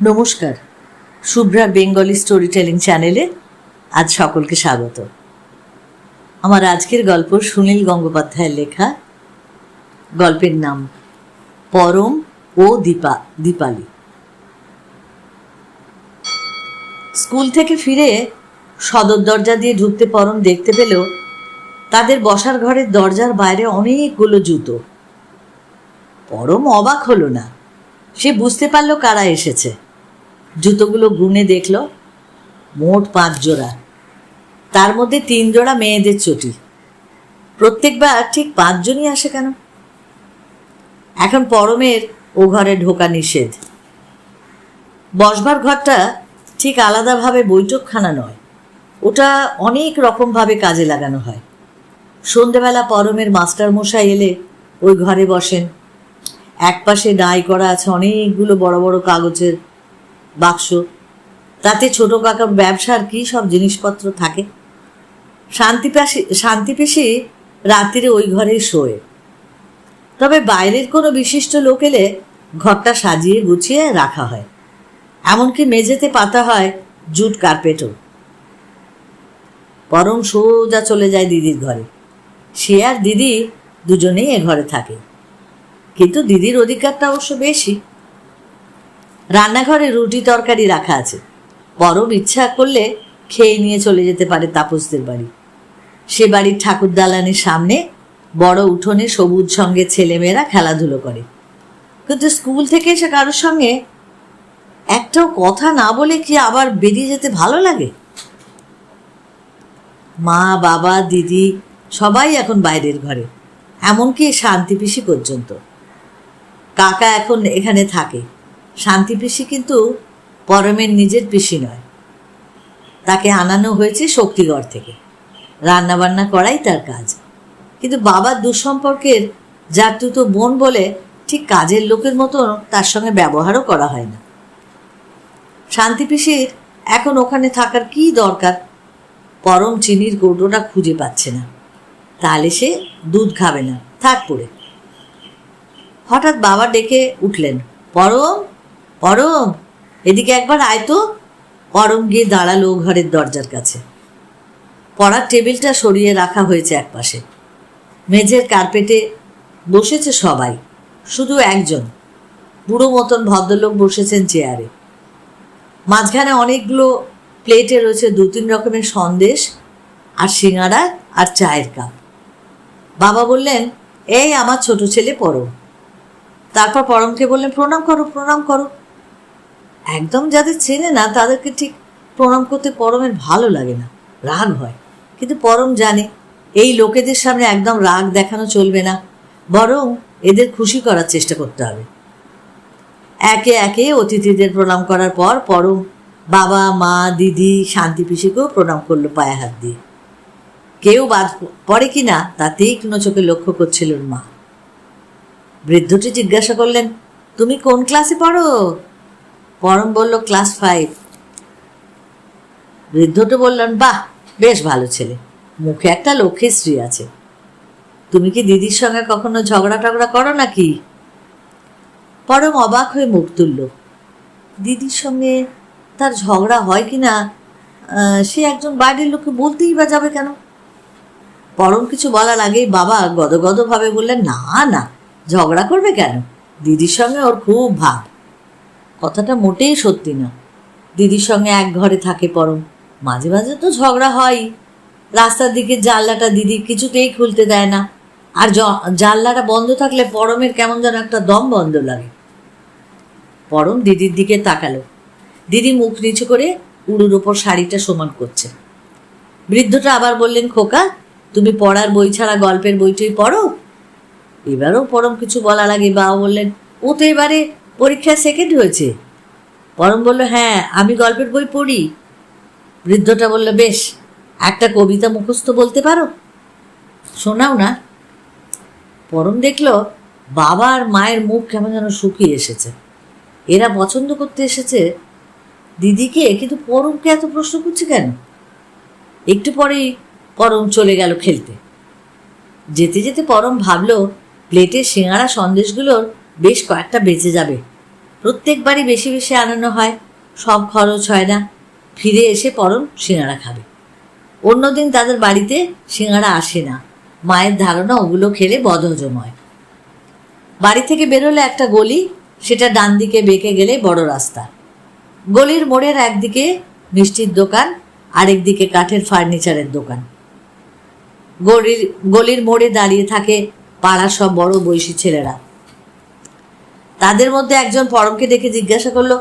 নমস্কার। শুভ্রার Bengali story telling চ্যানেলে আজ সকলকে স্বাগত। আমার আজকের গল্প সুনীল গঙ্গোপাধ্যায়ের লেখা। গল্পের নাম পরম ও দীপা, দীপালি। স্কুল থেকে ফিরে সদর দরজা দিয়ে ঢুকতে পরম দেখতে পেল তাদের বসার ঘরের দরজার বাইরে অনেকগুলো জুতো। পরম অবাক হলো না। সে বুঝতে পারল কারা এসেছে। জুতোগুলো গুনে দেখল, মোট পাঁচ জোড়া। তার মধ্যে তিন জোড়া মেয়েদের চটি। প্রত্যেকবার ঠিক পাঁচজনই আসে কেন? এখন পরমের ও ঘরে ঢোকা নিষেধ। বসবার ঘরটা ঠিক আলাদাভাবে বৈঠকখানা নয়, ওটা অনেক রকমভাবে কাজে লাগানো হয়। সন্ধেবেলা পরমের মাস্টার মশাই এলে ওই ঘরে বসেন। একপাশে ডাই করা আছে অনেকগুলো বড় বড় কাগজের বাক্স। তাতে ছোট কাকার ব্যবসার কী সব জিনিসপত্র থাকে? শান্তিপাশি শান্তিপেশি রাত্রিরে ওই ঘরেই শোয়ে। তবে বাইরের কোনো বিশিষ্ট লোক এলে ঘরটা সাজিয়ে গুছিয়ে রাখা হয়। এমনকি মেঝেতে পাতা হয় জুট কার্পেটও। পরম সোজা চলে যায় দিদির ঘরে। সে আর দিদি দুজনেই এ ঘরে থাকে। কিন্তু দিদির অধিকারটা অবশ্য বেশি। রান্নাঘরে রুটি তরকারি রাখা আছে। পরম ইচ্ছা করলে খেয়ে নিয়ে চলে যেতে পারে তাপসদের বাড়ি। সে বাড়ির ঠাকুর দালানের সামনে বড় উঠোনে সবুজ সঙ্গে ছেলেমেয়েরা খেলাধুলো করে। কিন্তু স্কুল থেকে এসে কারোর সঙ্গে একটাও কথা না বলে কি আবার বেরিয়ে যেতে ভালো লাগে? মা, বাবা, দিদি সবাই এখন বাইরের ঘরে। এমনকি শান্তি পিসি পর্যন্ত। কাকা এখন এখানে থাকে। শান্তি পিসি কিন্তু পরমের নিজের পিসি নয়। তাকে আনানো হয়েছে শক্তিগড় থেকে। রান্নাবান্না করাই তার কাজ। কিন্তু বাবার দুঃসম্পর্কের জাতুতো বোন বলে ঠিক কাজের লোকের মতো তার সঙ্গে ব্যবহারও করা হয় না। শান্তি পিসির এখন ওখানে থাকার কি দরকার? পরম চিনির কৌটোটা খুঁজে পাচ্ছে না। তাহলে সে দুধ খাবে না। থাক পড়ে। হঠাৎ বাবা ডেকে উঠলেন, পরম পরম, এদিকে একবার আয় তো। পরম গিয়ে দাঁড়াল ঘরের দরজার কাছে। পড়ার টেবিলটা সরিয়ে রাখা হয়েছে একপাশে। মেঝের কার্পেটে বসেছে সবাই, শুধু একজন। বুড়ো মতন ভদ্রলোক বসেছেন চেয়ারে। মাঝখানে অনেকগুলো প্লেটে রয়েছে দু তিন রকমের সন্দেশ, আর সিঙাড়া আর চায়ের কাপ। বাবা বললেন, এই আমার ছোট ছেলে পরম। তারপর পরমকে বললেন, প্রণাম করো প্রণাম করো। একদম যাদের চেনে না, তাদেরকে ঠিক প্রণাম করতে পরমের ভালো লাগে না, রাগ হয়। কিন্তু পরম জানে, এই লোকেদের সামনে একদম রাগ দেখানো চলবে না, বরং এদের খুশি করার চেষ্টা করতে হবে। একে একে অতিথিদের প্রণাম করার পর পরম বাবা, মা, দিদি, শান্তি পিসিকেও প্রণাম করল পায়ে হাত দিয়ে। কেউ বাদ পড়ে কি না তা তীক্ষ্ণ চোখে লক্ষ্য করছিল মা। বৃদ্ধটি জিজ্ঞাসা করলেন, তুমি কোন ক্লাসে পড়ো? পরম বলল ক্লাস ফাইভ বৃদ্ধটি বললেন, বাহ, বেশ ভালো ছেলে। মুখে একটা লক্ষ্মী স্ত্রী আছে। তুমি কি দিদির সঙ্গে কখনো ঝগড়া টগড়া করো নাকি? পরম অবাক হয়ে মুখ তুলল। দিদির সঙ্গে তার ঝগড়া হয় কি না সে একজন বাইরের লোককে বলতেই বা যাবে কেন? পরম কিছু বলার আগেই বাবা গদগদভাবে বললেন, না না, ঝগড়া করবে কেন? দিদির সঙ্গে ওর খুব ভাব। কথাটা মোটেই সত্যি না। দিদির সঙ্গে এক ঘরে থাকে পরম। মাঝে মাঝে তো ঝগড়া হয় রাস্তার দিকে জানলাটা দিদি কিছুতেই খুলতে দেয় না। আর জানলাটা বন্ধ থাকলে পরমের কেমন যেন একটা দম বন্ধ লাগে। পরম দিদির দিকে তাকালো। দিদি মুখ নিচু করে উড়ুর ওপর শাড়িটা সমান করছে। বৃদ্ধটা আবার বললেন, খোকা, তুমি পড়ার বই ছাড়া গল্পের বইটই পড়ো? এবারও পরম কিছু বলার আগে বাবা বললেন ও তো এবারে পরীক্ষায় সেকেন্ড হয়েছে। পরম বলল হ্যাঁ আমি গল্পের বই পড়ি। বৃদ্ধটা বলল, বেশ, একটা কবিতা মুখস্থ বলতে পারো? শোনাও না। পরম দেখল, বাবা আর মায়ের মুখ কেমন যেন শুকিয়ে এসেছে। এরা পছন্দ করতে এসেছে। দিদিকে, কিন্তু পরমকে এত প্রশ্ন করছে কেন? একটু পরেই পরম চলে গেল খেলতে। যেতে যেতে পরম ভাবলো, প্লেটের সিঙাড়া সন্দেশগুলোর বেশ কয়েকটা বেঁচে যাবে। প্রত্যেকবারই বেশি বেশি আনানো হয়, সব খরচ হয় না। ফিরে এসে পরম সিঙ্গারা খাবে। অন্যদিন তাদের বাড়িতে সিঙ্গারা আসে না। মায়ের ধারণা ওগুলো খেলে বদহজম হয় বাড়ি থেকে বেরোলে একটা গলি, সেটা ডান দিকে বেঁকে গেলে বড় রাস্তা। গলির মোড়ের একদিকে মিষ্টির দোকান, আরেক দিকে কাঠের ফার্নিচারের দোকান। গলির গলির মোড়ে দাঁড়িয়ে থাকে পাড়ার সব বড় বয়সী ছেলেরা। তাদের মধ্যে একজন পরমকে দেখে জিজ্ঞাসা করল,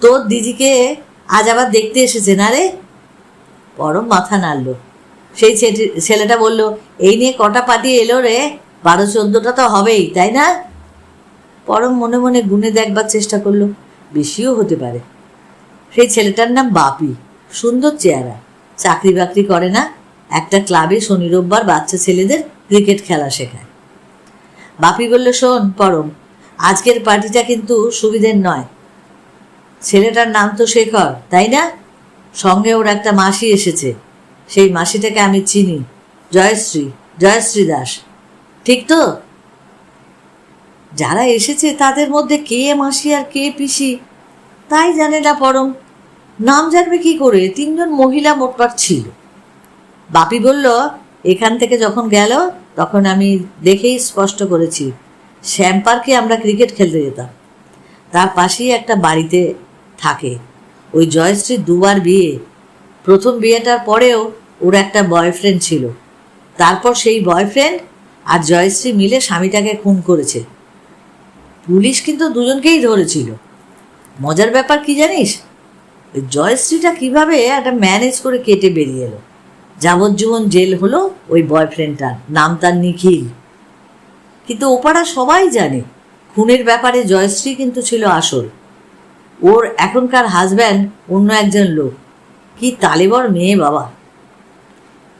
তোর দিদিকে আজ আবার দেখতে এসেছে না রে? পরম মাথা নাড়ল। সেই ছেলে- ছেলেটা বলল, এই নিয়ে কটা পার্টি এলো রে? বারো চোদ্দোটা তো হবেই, তাই না? পরম মনে মনে গুনে দেখবার চেষ্টা করল, বেশিও হতে পারে। সেই ছেলেটার নাম বাপি, সুন্দর চেহারা। চাকরি বাকরি করে না, একটা ক্লাবে শনি রোববার বাচ্চা ছেলেদের ক্রিকেট খেলা শেখায়। বাপি বলল, শোন পরম আজকের পার্টিটা কিন্তু সুবিধের নয়। ছেলেটার নাম তো শেখর, তাই না? সঙ্গে ওর একটা মাসি এসেছে। সেই মাসিটাকে আমি চিনি। জয়শ্রী জয়শ্রী দাস। ঠিক তো? যারা এসেছে তাদের মধ্যে কে মাসি আর কে পিসি? তাই জানে না পরম। নাম জানবে কি করে? তিনজন মহিলা মোটপাট ছিল। বাপি বলল, এখান থেকে যখন গেল, তখন আমি দেখেই স্পষ্ট করেছি। শ্যাম পার্কে আমরা ক্রিকেট খেলতে যেতাম। তার পাশেই একটা বাড়িতে থাকে। ওই জয়শ্রীর দুবার বিয়ে। প্রথম বিয়েটার পরেও ওর একটা বয়ফ্রেন্ড ছিল। তারপর সেই বয়ফ্রেন্ড আর জয়শ্রী মিলে স্বামীটাকে খুন করেছে। পুলিশ কিন্তু দুজনকেই ধরেছিল। মজার ব্যাপার কি জানিস? ওই জয়শ্রীটা কীভাবে একটা ম্যানেজ করে কেটে বেরিয়ে এলো। যাবজ্জীবন জেল হলো ওই বয়ফ্রেন্ডটার। নাম তার নিখিল। কিন্তু ওপাড়া সবাই জানে, খুনের ব্যাপারে জয়শ্রী কিন্তু ছিল আসল। ওর এখনকার হাজব্যান্ড অন্য একজন লোক। কি তালেবর মেয়ে বাবা।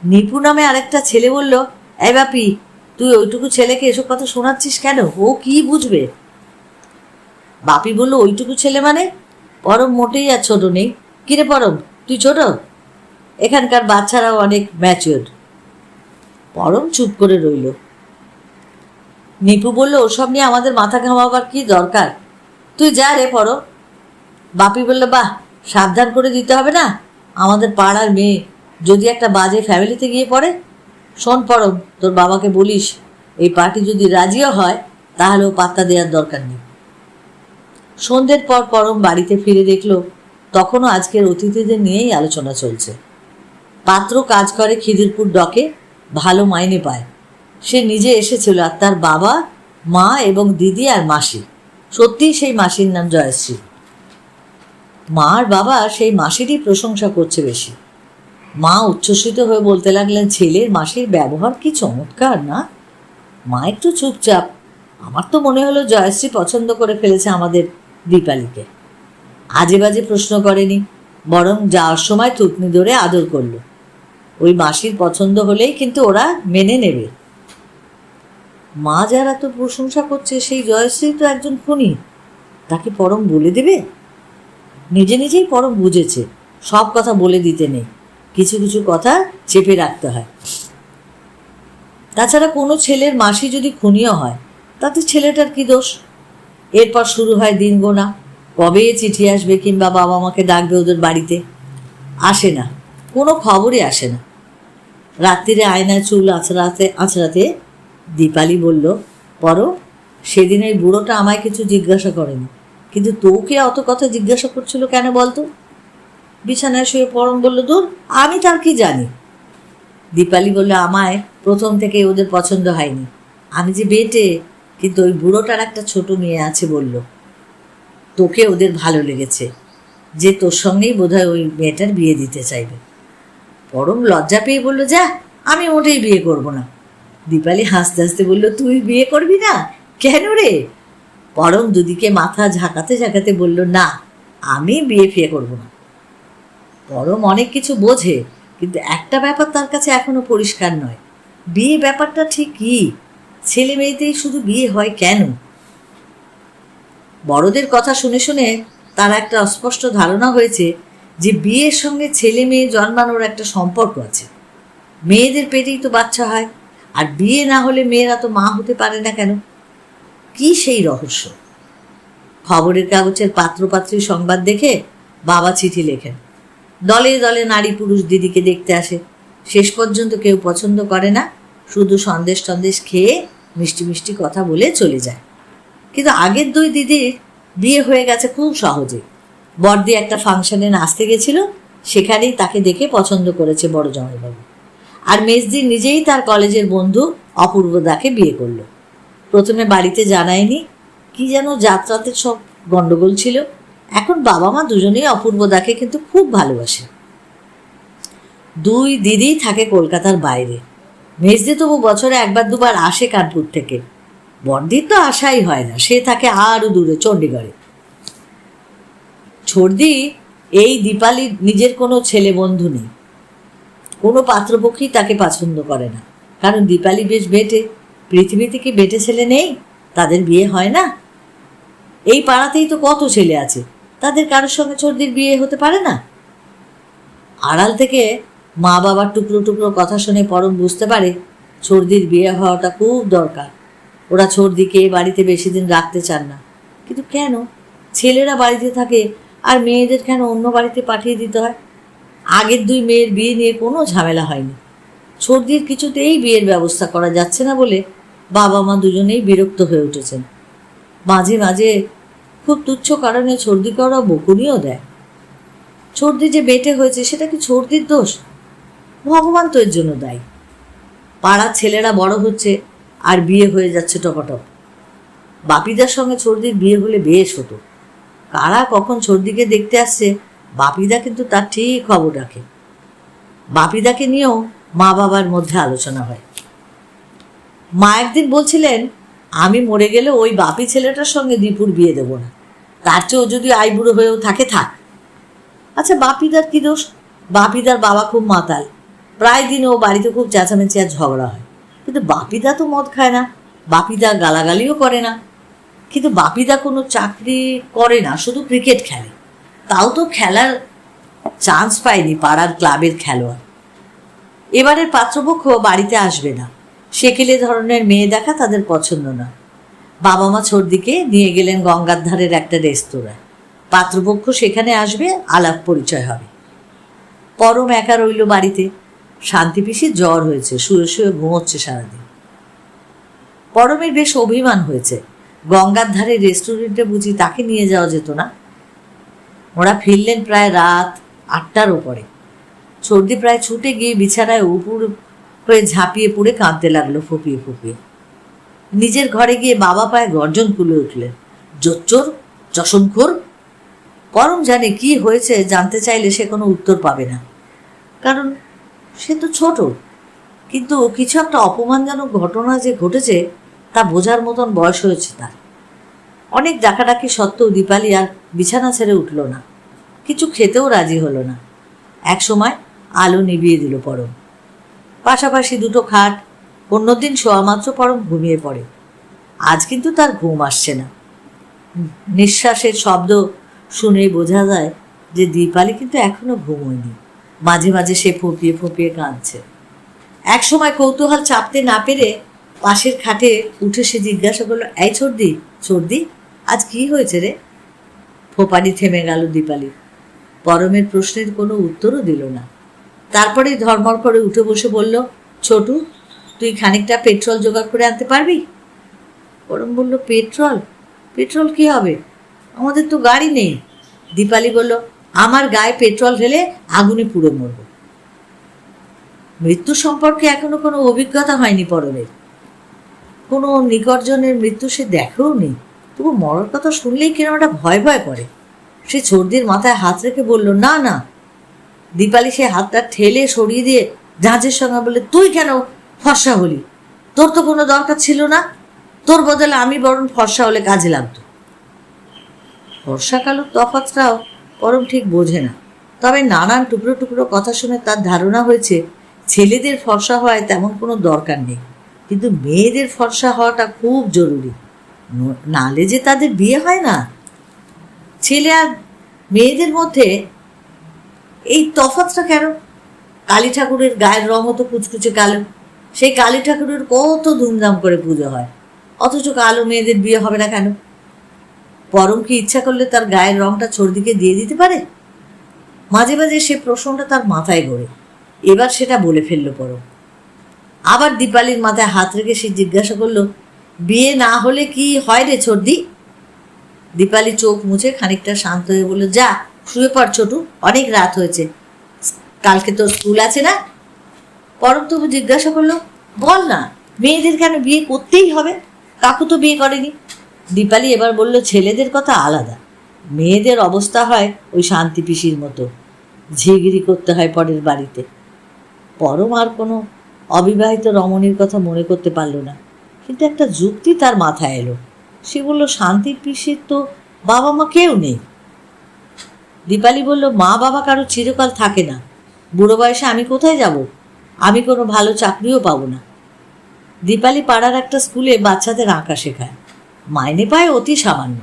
নিপু নামে আরেকটা ছেলে বলল, এই বাপি, তুই ওইটুকু ছেলেকে এসব কথা শোনাচ্ছিস কেন? ও কি বুঝবে? বাপি বলল, ওইটুকু ছেলে মানে? পরম মোটেই আর ছোট নেই। কিরে পরম, তুই ছোট? এখানকার বাচ্চারাও অনেক ম্যাচিওর পরম চুপ করে রইল। নিপু বলল, ওসব নিয়ে আমাদের মাথা ঘামাবার কি দরকার? তুই যা রে পড়ো। বাপি বলল, বাহ, সাবধান করে দিতে হবে না? আমাদের পাড়ার মেয়ে যদি একটা বাজে ফ্যামিলিতে গিয়ে পড়ে, শোন পরম, তোর বাবাকে বলিস, এই পার্টি যদি রাজিও হয় তাহলেও পাত্তা দেওয়ার দরকার নেই। সন্ধ্যের পর পরম বাড়িতে ফিরে দেখল, তখনও আজকের অতিথিদের নিয়েই আলোচনা চলছে। পাত্র কাজ করে খিদিরপুর ডকে, ভালো মাইনে পায়। সে নিজে এসেছিল আর তার বাবা, মা এবং দিদি আর মাসি। সত্যিই সেই মাসির নাম জয়শ্রী। মা আর বাবা সেই মাসিরই প্রশংসা করছে বেশি। মা উচ্ছ্বসিত হয়ে বলতে লাগলেন, ছেলের মাসির ব্যবহার কি চমৎকার না? মা একটু চুপচাপ। আমার তো মনে হলো জয়শ্রী পছন্দ করে ফেলেছে আমাদের দীপালিকে। আজে বাজে প্রশ্ন করেনি, বরং যাওয়ার সময় থুতনি ধরে আদর করল। ওই মাসির পছন্দ হলেই কিন্তু ওরা মেনে নেবে। মা যারা তো প্রশংসা করছে, সেই জয়শ্রী তো একজন খুনি। তাকে পরম বলে দেবে? নিজে নিজেই পরম বুঝেছে। সব কথা বলে দিতে নেই। কিছু কিছু কথা চেপে রাখতে হয়। তাছাড়া কোনো ছেলের মাসি যদি খুনিও হয়, তাতে ছেলেটার কি দোষ? এরপর শুরু হয় দিন গোনা। কবে চিঠি আসবে কিংবা বাবা মাকে ডাকবে ওদের বাড়িতে? আসে না। কোনো খবরই আসে না। রাত্রিরে আয়নায় চুল আছড়াতে আছড়াতে দীপালি বলল, পর, সেদিন এই বুড়োটা আমায় কিছু জিজ্ঞাসা করেনি। কিন্তু তোকে অত কথা জিজ্ঞাসা করছিল কেন বলতো? বিছানায় শুয়ে পরম বলল, দূর, আমি তার কি জানি? দীপালি বলল, আমায় প্রথম থেকে ওদের পছন্দ হয়নি। আমি যে বেটে, কিন্তু ওই বুড়োটার একটা ছোট মেয়ে আছে বলল, তোকে ওদের ভালো লেগেছে, যে তোর সঙ্গেই বোধহয় ওই মেয়েটার বিয়ে দিতে চাইবে। পরম লজ্জা পেয়ে বলল, যা, আমি মোটেই বিয়ে করব না। দীপালি হাসতে হাসতে বলল, তুই বিয়ে করবি না? কেন রে? পরম দুদিকে মাথা ঝাঁকাতে ঝাঁকাতে বলল, না, আমি বিয়ে ফিয়ে করব না। পরম অনেক কিছু বোঝে, কিন্তু একটা ব্যাপার তার কাছে এখনও পরিষ্কার নয়। বিয়ে ব্যাপারটা ঠিক কি? ছেলে মেয়েতেই শুধু বিয়ে হয় কেন? বড়দের কথা শুনে শুনে তার একটা অস্পষ্ট ধারণা হয়েছে যে বিয়ের সঙ্গে ছেলে মেয়ে জন্মানোর একটা সম্পর্ক আছে। মেয়েদের পেটেই তো বাচ্চা হয়। আর বিয়ে না হলে মেয়েরা তো মা হতে পারে না কেন? কি সেই রহস্য? খবরের কাগজের পাত্রপাত্রী সংবাদ দেখে বাবা চিঠি লেখেন। দলে দলে নারী পুরুষ দিদিকে দেখতে আসে। শেষ পর্যন্ত কেউ পছন্দ করে না, শুধু সন্দেশ টন্দেশ খেয়ে মিষ্টি মিষ্টি কথা বলে চলে যায়। কিন্তু আগের দুই দিদির বিয়ে হয়ে গেছে খুব সহজে বড়দি একটা ফাংশনে নাচতে গেছিল, সেখানেই তাকে দেখে পছন্দ করেছে বড় জামাইবাবু। আর মেজদি নিজেই তার কলেজের বন্ধু অপূর্বদাকে বিয়ে করল। প্রথমে বাড়িতে জানায়নি কি যেন যাত্রাতে সব গন্ডগোল ছিল। এখন বাবা মা দুজনেই অপূর্বদাকে কিন্তু খুব ভালোবাসে। দুই দিদি থাকে কলকাতার বাইরে। মেজদি তবু বছরে একবার দুবার আসে কানপুর থেকে। বড়দির তো আশাই হয় না, সে থাকে আরও দূরে, চণ্ডীগড়ে। ছর্দি এই দীপালির নিজের কোনো ছেলে বন্ধু নেই। কোনো পাত্রপক্ষী তাকে পছন্দ করে না। কারণ দীপালি বেশ বেটে। পৃথিবীতে কি বেটে ছেলে নেই, তাদের বিয়ে হয় না। এই পাড়াতেই তো কত ছেলে আছে, তাদের কারোর সঙ্গে ছর্দির বিয়ে হতে পারে না? আড়াল থেকে মা বাবার টুকরো টুকরো কথা শুনে পরম বুঝতে পারে ছর্দির বিয়ে হওয়াটা খুব দরকার। ওরা ছর্দিকে বাড়িতে বেশি দিন রাখতে চান না। কিন্তু কেন? ছেলেরা বাড়িতে থাকে আর মেয়েদের কেন অন্য বাড়িতে পাঠিয়ে দিতে হয়? আগের দুই মেয়ের বিয়ে নিয়ে কোনো ঝামেলা হয়নি। সর্দির কিছুতেই বিয়ের ব্যবস্থা করা যাচ্ছে না বলে বাবা মা দুজনেই বিরক্ত হয়ে উঠেছেন। মাঝে মাঝে খুব তুচ্ছ কারণে ছর্দিকে ওরা বকুনিও দেয়। ছর্দি যে বেটে হয়েছে, সেটা কি সর্দির দোষ? ভগবান তো এর জন্য দায়ী। পাড়ার ছেলেরা বড় হচ্ছে আর বিয়ে হয়ে যাচ্ছে টপাটপ। বাপিদার সঙ্গে সর্দির বিয়ে হলে বেশ হতো। কারা কখন সর্দিকে দেখতে আসছে বাপিদা কিন্তু তার ঠিক খবর রাখে। বাপিদাকে নিয়েও মা বাবার মধ্যে আলোচনা হয়। মা একদিন বলছিলেন, আমি মরে গেলে ওই বাপি ছেলেটার সঙ্গে দীপুর বিয়ে দেবো না। তার চেয়েও যদি আইবুড়ো হয়েও থাকে, থাক। আচ্ছা বাপিদার কি দোষ? বাপিদার বাবা খুব মাতাল। প্রায় দিন ও বাড়িতে খুব চেঁচামেচি আর ঝগড়া হয়। কিন্তু বাপিদা তো মদ খায় না। বাপিদা গালাগালিও করে না। কিন্তু বাপিদা কোনো চাকরি করে না, শুধু ক্রিকেট খেলে। তাও তো খেলার চান্স পায়নি পাড়ার ক্লাবের খেলোয়াড়। এবারের পাত্রপক্ষ বাড়িতে আসবে না। সেকেলে ধরনের মেয়ে দেখা তাদের পছন্দ না। বাবা মা ছর্দিকে নিয়ে গেলেন গঙ্গার ধারের একটা রেস্তোরাঁ। পাত্রপক্ষ সেখানে আসবে, আলাপ পরিচয় হবে। পরম একা রইল বাড়িতে। শান্তি পিসির জ্বর হয়েছে, শুয়ে শুয়ে ঘুমোচ্ছে সারাদিন। পরমের বেশ অভিমান হয়েছে। গঙ্গার ধারে রেস্টুরেন্টে বুঝি তাকে নিয়ে যাওয়া যেত না। ওরা ফিরলেন প্রায় রাত আটটার ওপরে সর্দি প্রায় ছুটে গিয়ে বিছানায় উপর হয়ে ঝাঁপিয়ে পড়ে কাঁদতে লাগল ফুপিয়ে ফুপিয়ে। নিজের ঘরে গিয়ে বাবা পায়ে গর্জন তুলে উঠলেন, জোচ্চোর চশমখোর পরম জানে কি হয়েছে জানতে চাইলে সে কোনো উত্তর পাবে না। কারণ সে তো ছোট, কিন্তু কিছু একটা অপমানজনক ঘটনা যে ঘটেছে তা বোঝার মতন বয়স হয়েছে তার। অনেক ডাকাডাকি সত্ত্বেও দীপালি আর বিছানা ছেড়ে উঠল না। কিছু খেতেও রাজি হলো না। এক সময় আলো নিভিয়ে দিল পরম। পাশাপাশি দুটো খাট, অন্যদিন শোয়া মাত্র পরম ঘুমিয়ে পড়ে। আজ কিন্তু তার ঘুম আসছে না। নিঃশ্বাসের শব্দ শুনেই বোঝা যায় যে দীপালি কিন্তু এখনও ঘুমোয়নি। মাঝে মাঝে সে ফুপিয়ে ফুপিয়ে কাঁদছে। এক সময় কৌতূহল চাপতে না পেরে পাশের খাটে উঠে সে জিজ্ঞাসা করল, এই সর্দি সর্দি আজ কি হয়েছে রে? ফোপানি থেমে গেল দীপালি পরমের প্রশ্নের কোনো উত্তরও দিল না। তারপরে ধর্মর করে উঠে বসে বলল, ছোটু, তুই খানিকটা পেট্রোল জোগাড় করে আনতে পারবি? পরম বলল, পেট্রোল? পেট্রোল কি হবে? আমাদের তো গাড়ি নেই। দীপালি বলল, আমার গায়ে পেট্রোল ঢেলে আগুনে পুড়ে মরব। মৃত্যু সম্পর্কে এখনও কোনো অভিজ্ঞতা হয়নি পরমের। কোনো নিকটজনের মৃত্যু সে দেখেও নেই। তবু মরার কথা শুনলেই কিরম একটা ভয় ভয় করে। সে ছর্দির মাথায় হাত রেখে বলল, না না। দীপালি সে হাতটা ঠেলে সরিয়ে দিয়ে জাহাজের সঙ্গে বলে তুই কেন ফর্সা হলি? তোর তো কোনো দরকার ছিল না। তোর বদলে আমি বরং ফর্সা হলে কাজে লাগতো। ফর্সা কালোর তফাতটাও পরম ঠিক বোঝে না। তবে নানান টুকরো টুকরো কথা শুনে তার ধারণা হয়েছে, ছেলেদের ফর্সা হওয়ায় তেমন কোনো দরকার নেই। কিন্তু মেয়েদের ফর্সা হওয়াটা খুব জরুরি। নালে যে তাদের বিয়ে হয় না? ছেলে আর মেয়েদের মধ্যে এই তফাতটা কেন? কালী ঠাকুরের গায়ের রং তো কুচকুচে কালো। সেই কালী ঠাকুরের কত ধুমধাম করে পুজো হয়। অথচ কালো মেয়েদের বিয়ে হবে না কেন? পরম কি ইচ্ছা করলে তার গায়ের রংটা চর্দিকে দিয়ে দিতে পারে? মাঝে মাঝে সে প্রশ্নটা তার মাথায় গড়ে এবার সেটা বলে ফেলল পরম। আবার দীপালির মাথায় হাত রেখে সে জিজ্ঞাসা করল বিয়ে না হলে কি হয় রে ছর্দি? দীপালি চোখ মুছে খানিকটা শান্ত হয়ে বলল, যা, শুয়ে পড় ছোটু, অনেক রাত হয়েছে। কালকে তো স্কুল আছে না? পরম তবু জিজ্ঞাসা করল, বল না, মেয়েদের কেন বিয়ে করতেই হবে? কাকু তো বিয়ে করেনি। দীপালি এবার বলল, ছেলেদের কথা আলাদা। মেয়েদের অবস্থা হয় ওই শান্তি পিসির মতো। ঝিগিরি করতে হয় পরের বাড়িতে। পরম আর কোনো অবিবাহিত রমণীর কথা মনে করতে পারল না। কিন্তু একটা যুক্তি তার মাথায় এলো। সে বলল, শান্তি পিসির তো বাবা মা কেউ নেই। দীপালি বলল, মা বাবা কারও চিরকাল থাকে না। বুড়ো বয়সে আমি কোথায় যাব? আমি কোনো ভালো চাকরিও পাবো না। দীপালি পাড়ার একটা স্কুলে বাচ্চাদের আঁকা শেখায়। মাইনে পায় অতি সামান্য।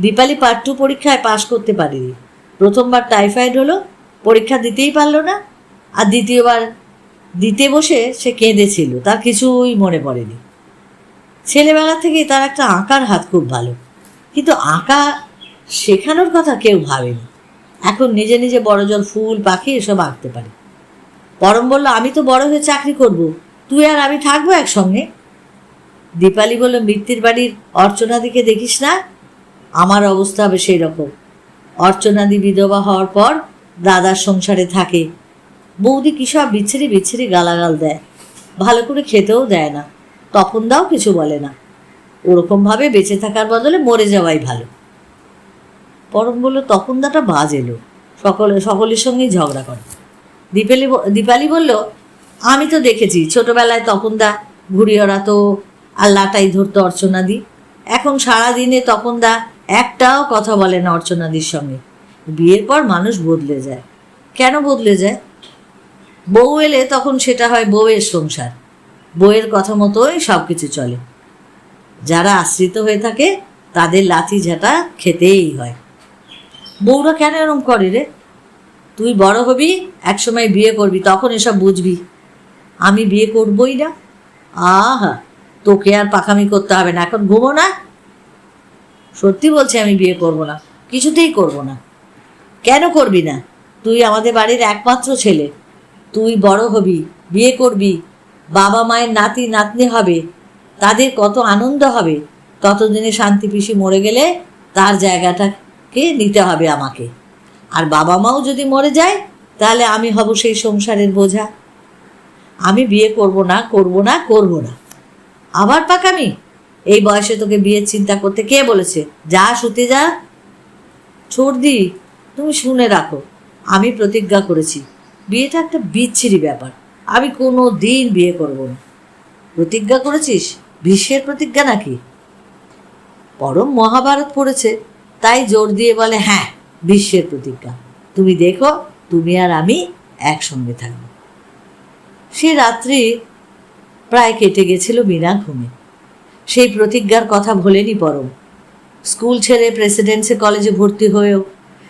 দীপালি টু পরীক্ষায় পাশ করতে পারেনি। প্রথমবার টাইফয়েড হলো, পরীক্ষা দিতেই পারল না, আর দ্বিতীয়বার দিতে বসে সে কেঁদেছিল তার কিছুই মনে পড়েনি। ছেলেবেলা থেকেই তার একটা আঁকার হাত খুব ভালো, কিন্তু আঁকা শেখানোর কথা কেউ ভাবেনি। এখন নিজে নিজে বড় জল ফুল, পাখি এসব আঁকতে পারে। পরম বলল, আমি তো বড় হয়ে চাকরি করব, তুই আর আমি থাকব একসঙ্গে? দীপালি বলল মৃত্যুর বাড়ির অর্চনাদিকে দেখিস না? আমার অবস্থা হবে সেই রকম অর্চনাদি বিধবা হওয়ার পর দাদার সংসারে থাকে বৌদি কি সব বিচ্ছিরি বিচ্ছিরি গালাগাল দেয়? ভালো করে খেতেও দেয় না। তখন দাও কিছু বলে না। ওরকমভাবে বেঁচে থাকার বদলে মরে যাওয়াই ভালো। পরম বলল, তখন দাটা বাজ এলো। সকলে, সকলের সঙ্গেই ঝগড়া করে। দীপালি দীপালি বলল, আমি তো দেখেছি, ছোটবেলায় তখন দা ঘুড়ি ওড়াতো আর লাটাই ধরতো অর্চনাদি। এখন সারা দিনে দা একটাও কথা বলে না অর্চনাদির সঙ্গে। বিয়ের পর মানুষ বদলে যায়। কেন বদলে যায়? বউ এলে তখন সেটা হয় বউয়ের সংসার। বউয়ের কথা মতোই সব কিছু চলে। যারা আশ্রিত হয়ে থাকে, তাদের লাথি ঝাঁটা খেতেই হয়। বউরা কেন এরম করে রে? তুই বড় হবি, একসময় বিয়ে করবি, তখন এসব বুঝবি। আমি বিয়ে করবই না। আহা, তোকে আর পাকামি করতে হবে না, এখন ঘুমো না। সত্যি বলছি, আমি বিয়ে করব না। কিছুতেই করব না। কেন করবি না? তুই আমাদের বাড়ির একমাত্র ছেলে। তুই বড় হবি, বিয়ে করবি, বাবা মায়ের নাতি নাতনি হবে, তাদের কত আনন্দ হবে, ততদিনে শান্তি পিসি মরে গেলে তার জায়গাটাকে নিতে হবে আমাকে। আর বাবা মাও যদি মরে যায়, তাহলে আমি হব সেই সংসারের বোঝা। আমি বিয়ে করব না করব না করব না। আবার পাকামি? এই বয়সে তোকে বিয়ের চিন্তা করতে কে বলেছে? যা শুতে যা। ছোট দি, তুমি শুনে রাখো, আমি প্রতিজ্ঞা করেছি। বিয়েটা একটা বিচ্ছিরি ব্যাপার। আমি কোনো দিন বিয়ে করব না। প্রতিজ্ঞা করেছিস? বিশ্বের প্রতিজ্ঞা নাকি? পরম মহাভারত পড়েছে, তাই জোর দিয়ে বলে হ্যাঁ বিশ্বের প্রতিজ্ঞা। তুমি দেখো, তুমি আর আমি একসঙ্গে থাকব। সে রাত্রি প্রায় কেটে গেছিল বিনা ঘুমে। সেই প্রতিজ্ঞার কথা ভোলেনি পরম। স্কুল ছেড়ে প্রেসিডেন্সি কলেজে ভর্তি হয়েও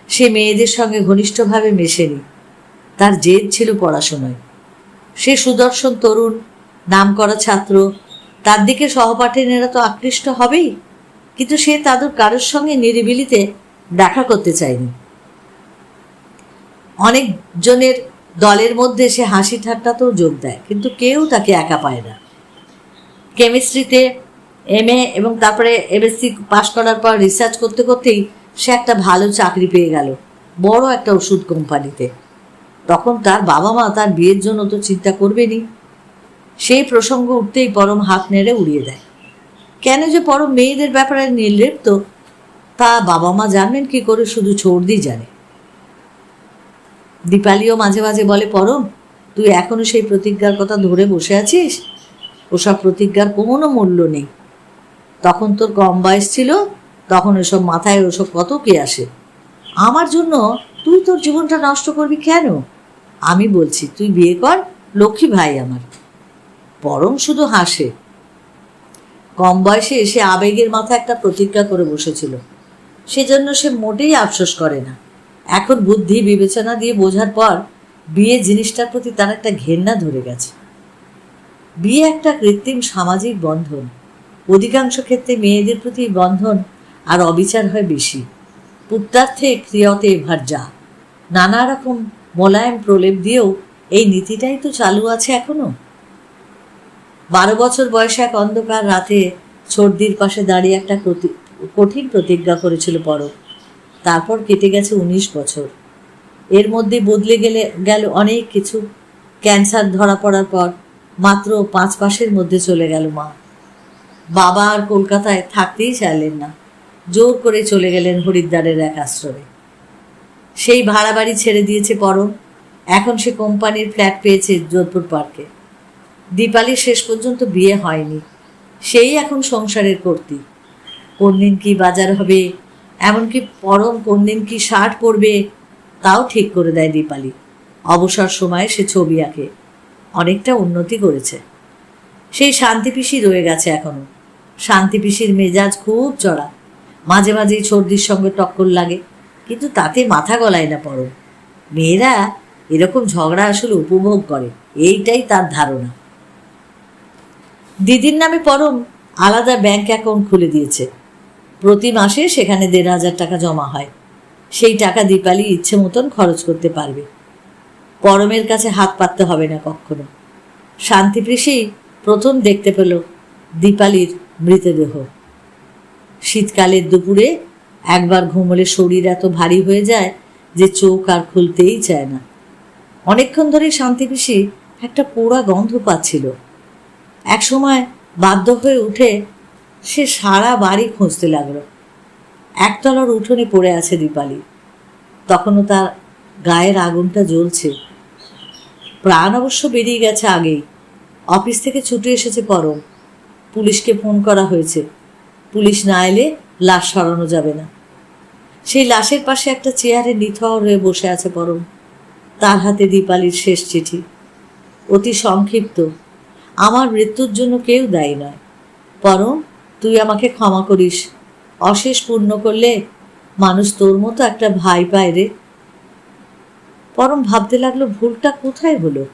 সে মেয়েদের সঙ্গে ঘনিষ্ঠভাবে মেশেনি। তার জেদ ছিল পড়াশোনায়। সে সুদর্শন তরুণ নাম করা ছাত্র, তার দিকে সহপাঠিনীরা তো আকৃষ্ট হবেই, কিন্তু সে তাদের কারোর সঙ্গে নিরিবিলিতে দেখা করতে চায়নি। অনেক জনের দলের মধ্যে সে হাসি ঠাট্টাতেও যোগ দেয়, কিন্তু কেউ তাকে একা পায় না। কেমিস্ট্রিতে এম এবং তারপরে এমএসসি পাশ করার পর রিসার্চ করতে করতেই সে একটা ভালো চাকরি পেয়ে গেল, বড় একটা ওষুধ কোম্পানিতে। তখন তার বাবা মা তার বিয়ের জন্য তো চিন্তা করবেনি সেই প্রসঙ্গ উঠতেই পরম হাত নেড়ে উড়িয়ে দেয়। কেন যে পরম মেয়েদের ব্যাপারে নির্লিপ্ত, তা বাবা মা জানবেন কি করে শুধু ছর্দি জানে। দীপালিও মাঝে মাঝে বলে, পরম, তুই এখনও সেই প্রতিজ্ঞার কথা ধরে বসে আছিস? ওসব প্রতিজ্ঞার কোনো মূল্য নেই। তখন তোর কম বয়স ছিল, তখন এসব মাথায় ওসব কত কে আসে? আমার জন্য তুই তোর জীবনটা নষ্ট করবি কেন? আমি বলছি, তুই বিয়ে কর, লক্ষ্মী ভাই আমার। পরম শুধু হাসে। কম বয়সে এসে আবেগের মাথায় একটা প্রতিজ্ঞা করে বসেছিল। সেজন্য সে মোটেই আফসোস করে না। এখন বুদ্ধি, বিবেচনা দিয়ে বোঝার পর বিয়ে জিনিসটার প্রতি তার একটা ঘেন্না ধরে গেছে। বিয়ে একটা কৃত্রিম সামাজিক বন্ধন। অধিকাংশ ক্ষেত্রে মেয়েদের প্রতি বন্ধন আর অবিচার হয় বেশি। পুত্রার্থে ক্রিয়তে এভার যা। নানা রকম মোলায়েম প্রলেপ দিয়েও এই নীতিটাই তো চালু আছে এখনও। বারো বছর বয়সে এক অন্ধকার রাতে ছর্দির পাশে দাঁড়িয়ে একটা কঠিন প্রতিজ্ঞা করেছিল পরব তারপর কেটে গেছে উনিশ বছর। এর মধ্যে বদলে গেলে গেল অনেক কিছু। ক্যান্সার ধরা পড়ার পর মাত্র পাঁচ মাসের মধ্যে চলে গেল মা। বাবা আর কলকাতায় থাকতেই চাইলেন না। জোর করে চলে গেলেন হরিদ্বারের এক আশ্রমে। সেই ভাড়া বাড়ি ছেড়ে দিয়েছে পরম। এখন সে কোম্পানির ফ্ল্যাট পেয়েছে যোধপুর পার্কে। দীপালির শেষ পর্যন্ত বিয়ে হয়নি। সেই এখন সংসারের কর্তী। কোন দিন কি বাজার হবে, এমনকি পরম কোন দিন কি শার্ট পরবে, তাও ঠিক করে দেয় দীপালি। অবসর সময়ে সে ছবি আঁকে। অনেকটা উন্নতি করেছে। সেই শান্তি পিসি রয়ে গেছে এখনও। শান্তি পিসির মেজাজ খুব চড়া। মাঝে মাঝেই সর্দির সঙ্গে টক্কর লাগে। কিন্তু তাতে মাথা গলায় না পরম মেয়েরা এরকম ঝগড়া আসলে উপভোগ করে, এইটাই তার ধারণা। দিদির নামে পরম আলাদা ব্যাংক অ্যাকাউন্ট খুলে দিয়েছে। প্রতি মাসে সেখানে দেড় হাজার টাকা জমা হয়। সেই টাকা দীপালি ইচ্ছে মতন খরচ করতে পারবে। পরমের কাছে হাত পাততে হবে না কখনো। শান্তিপ্রিসেই প্রথম দেখতে পেল দীপালির মৃতদেহ। শীতকালের দুপুরে একবার ঘুমলে শরীর এত ভারী হয়ে যায় যে চোখ আর খুলতেই চায় না। অনেকক্ষণ ধরেই শান্তিপিসি একটা পোড়া গন্ধ পাচ্ছিল। একসময় বাধ্য হয়ে উঠে সে সারা বাড়ি খুঁজতে লাগল। একতলার উঠোনে পড়ে আছে দীপালি। তখনও তার গায়ের আগুনটা জ্বলছে। প্রাণ অবশ্য বেরিয়ে গেছে আগেই। অফিস থেকে ছুটে এসেছে পরম। পুলিশকে ফোন করা হয়েছে। পুলিশ না এলে লাশ সরানো যাবে না। সেই লাশের পাশে একটা চেয়ারে নিথর হয়ে বসে আছে পরম। তার হাতে দীপালির শেষ চিঠি। অতি সংক্ষিপ্ত। আমার মৃত্যুর জন্য কেউ দায়ী নয়। পরম, তুই আমাকে ক্ষমা করিস। অশেষ পূর্ণ করলে মানুষ তোর মতো একটা ভাই পায় রে। পরম ভাবতে লাগল, ভুলটা কোথায় হলো?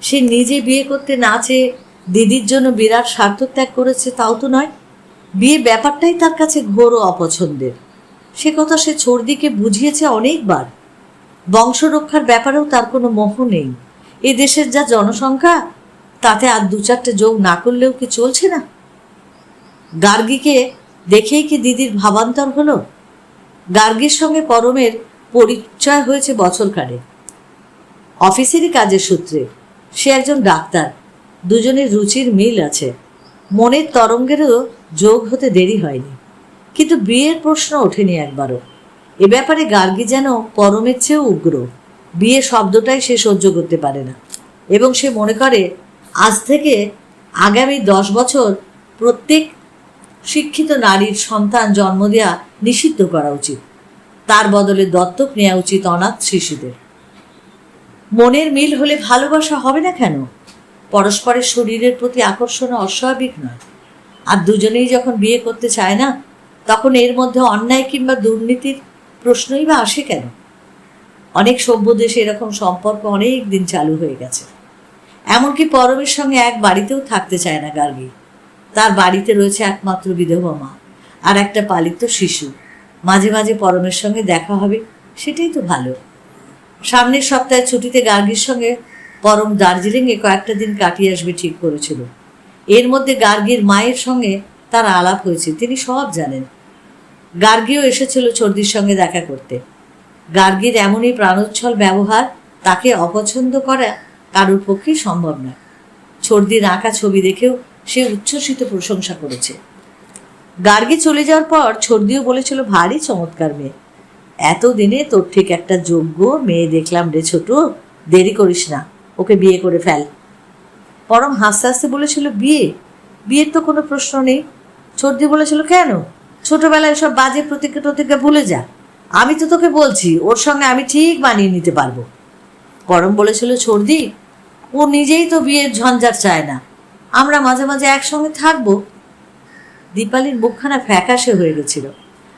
সে নিজে বিয়ে করতে না চেয়ে দিদির জন্য বিরাট স্বার্থ ত্যাগ করেছে, তাও তো নয়। বিয়ে ব্যাপারটাই তার কাছে ঘোর অপছন্দের। সে কথা সে ছর্দিকে বুঝিয়েছে অনেকবার। বংশরক্ষার ব্যাপারেও তার কোনো মোহ নেই। এ দেশের যা জনসংখ্যা, তাতে আর দু চারটে যোগ না করলেও কি চলছে না? গার্গীকে দেখেই কি দিদির ভাবান্তর হলো? গার্গীর সঙ্গে পরমের পরিচয় হয়েছে বছরখানে অফিসেরই কাজের সূত্রে। সে একজন ডাক্তার। দুজনের রুচির মিল আছে। মনের তরঙ্গেরও যোগ হতে দেরি হয়নি। কিন্তু বিয়ের প্রশ্ন ওঠেনি একবারও। এ ব্যাপারে গার্গী যেন পরমের চেয়েও উগ্র। বিয়ে শব্দটাই সে সহ্য করতে পারে না। এবং সে মনে করে, আজ থেকে আগামী দশ বছর প্রত্যেক শিক্ষিত নারীর সন্তান জন্ম দেওয়া নিষিদ্ধ করা উচিত। তার বদলে দত্তক নেওয়া উচিত অনাথ শিশুদের। মনের মিল হলে ভালোবাসা হবে না কেন? পরস্পরের শরীরের প্রতি আকর্ষণ অস্বাভাবিক নয়। আর দুজনেই যখন বিয়ে করতে চায় না, তখন এর মধ্যে অন্যায় কিংবা দুর্নীতির প্রশ্নই বা আসে কেন? অনেক সভ্য দেশে এরকম সম্পর্ক অনেক দিন চালু হয়ে গেছে। এমনকি পরমের সঙ্গে এক বাড়িতেও থাকতে চায় না গার্গী। তার বাড়িতে রয়েছে একমাত্র বিধবা মা আর একটা পালিত শিশু। মাঝে মাঝে পরমের সঙ্গে দেখা হবে, সেটাই তো ভালো। সামনের সপ্তাহে ছুটিতে গার্গীর সঙ্গে পরম দার্জিলিংয়ে কয়েকটা দিন কাটিয়ে আসবে ঠিক করেছিল। এর মধ্যে গার্গীর মায়ের সঙ্গে তার আলাপ হয়েছে, তিনি সব জানেন। গার্গীও এসেছিল চর্দির সঙ্গে দেখা করতে। গার্গীর এমনই প্রাণোচ্ছল ব্যবহার তাকে অপছন্দ করা কারোর পক্ষেই সম্ভব না ছর্দির আঁকা ছবি দেখেও সে উচ্ছ্বসিত প্রশংসা করেছে। গার্গী চলে যাওয়ার পর ছর্দিও বলেছিল, ভারী চমৎকার মেয়ে। এতদিনে তোর ঠিক একটা যোগ্য মেয়ে দেখলাম রে ছোট, দেরি করিস না। ওকে বিয়ে করে ফেল। পরম হাসতে হাসতে বলেছিল, বিয়ে? বিয়ের তো কোনো প্রশ্ন নেই। ছর্দি বলেছিল, কেন? ছোটবেলায় সব বাজে প্রতিজ্ঞা প্রতিজ্ঞা ভুলে যা। আমি তো তোকে বলছি, ওর সঙ্গে আমি ঠিক মানিয়ে নিতে পারব। পরম বলেছিল ছর্দি ও নিজেই তো বিয়ের ঝঞ্ঝাট চায় না। আমরা মাঝে মাঝে একসঙ্গে থাকব। দীপালির মুখখানা ফ্যাকাশে হয়ে গেছিল।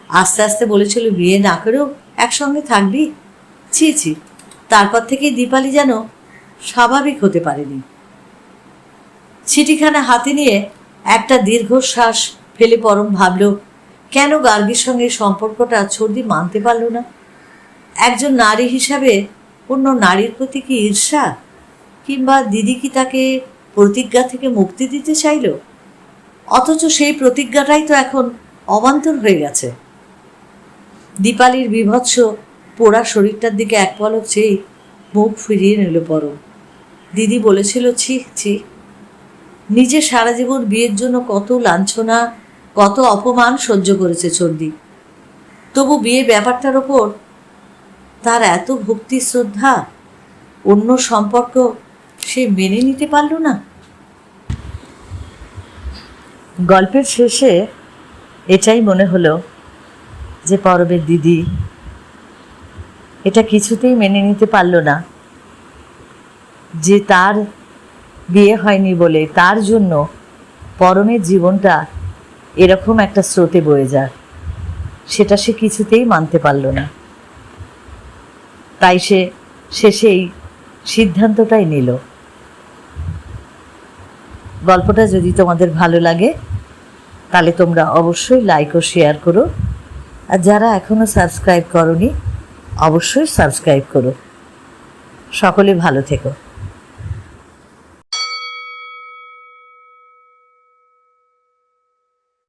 আস্তে আস্তে বলেছিল, বিয়ে না করেও একসঙ্গে থাকবি? ছি ছি। তারপর থেকেই দীপালি যেন স্বাভাবিক হতে পারেনি। চিঠিখানা হাতে নিয়ে একটা দীর্ঘশ্বাস ফেলে পরম ভাবল, কেন গার্গীর সঙ্গে সম্পর্কটা ছর্দি মানতে পারল না? একজন নারী হিসাবে অন্য নারীর প্রতি কি ঈর্ষা? কিংবা দিদি কি তাকে প্রতিজ্ঞা থেকে মুক্তি দিতে চাইল? অথচ সেই প্রতিজ্ঞাটাই তো এখন অবান্তর হয়ে গেছে। দীপালির বিভৎস পোড়া শরীরটার দিকে এক পলক চেয়ে মুখ ফিরিয়ে নিল পরম দিদি বলেছিল, ছি ছি। নিজে সারা জীবন বিয়ের জন্য কত লাঞ্ছনা, কত অপমান সহ্য করেছে চন্ডী তবু বিয়ে ব্যাপারটার ওপর তার এত ভক্তি, শ্রদ্ধা, অন্য সম্পর্ক সে মেনে নিতে পারল না। গল্পের শেষে এটাই মনে হলো যে পরবের দিদি এটা কিছুতেই মেনে নিতে পারল না যে তার বিয়ে হয়নি বলে তার জন্য পরমের জীবনটা এরকম একটা স্রোতে বয়ে যায়। সেটা সে কিছুতেই মানতে পারল না। তাই সে শেষেই সিদ্ধান্তটাই নিল। গল্পটা যদি তোমাদের ভালো লাগে, তাহলে তোমরা অবশ্যই লাইক ও শেয়ার করো। আর যারা এখনও সাবস্ক্রাইব করনি অবশ্যই সাবস্ক্রাইব করো সকলে ভালো থেকো।